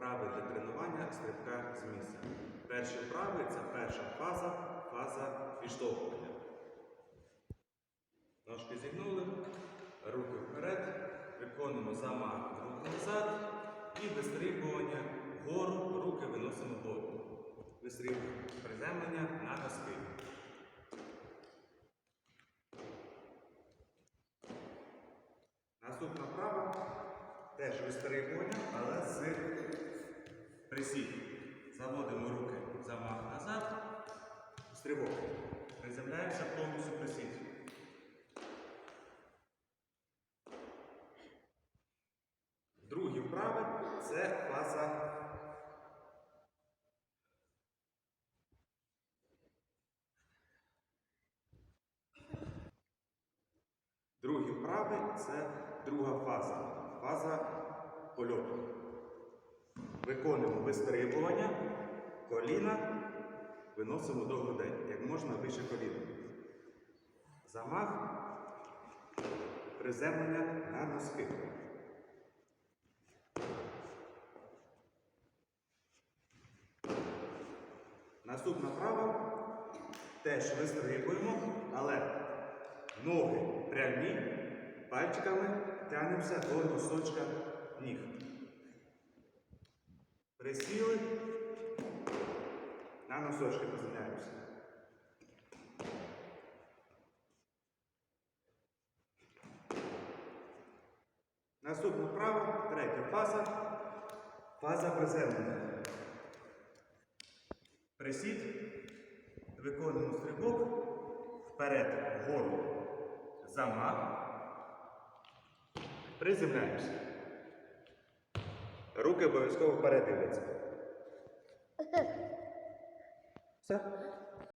вправи для тренування стрибка з місця. Перші вправи це перша фаза, фаза відштовхування. Ножки зігнули, руки вперед, виконуємо замах рук назад і вистрибування вгору, руки виносимо вгору. Вистрибуємо приземлення на носки. Наступна вправа теж вистрибування, але з присід. Заводимо руки замах назад, стрибок. Приземляємося повністю присід. Другі вправи це фаза. Другі вправи це друга фаза. Фаза польоту. Виконуємо вистрибування, коліна, виносимо до грудей, як можна вище коліна. Замах, приземлення на носки. Наступна вправа теж вистрибуємо, але ноги прямі, пальчиками тягнемося до носочка ніг. Присіли, на носочки приземляємося. Наступна вправа, третя фаза, фаза приземлення. Присід, виконуємо стрибок, вперед, вгору, замах, приземляємося. Руки обов'язково передивляться. Все.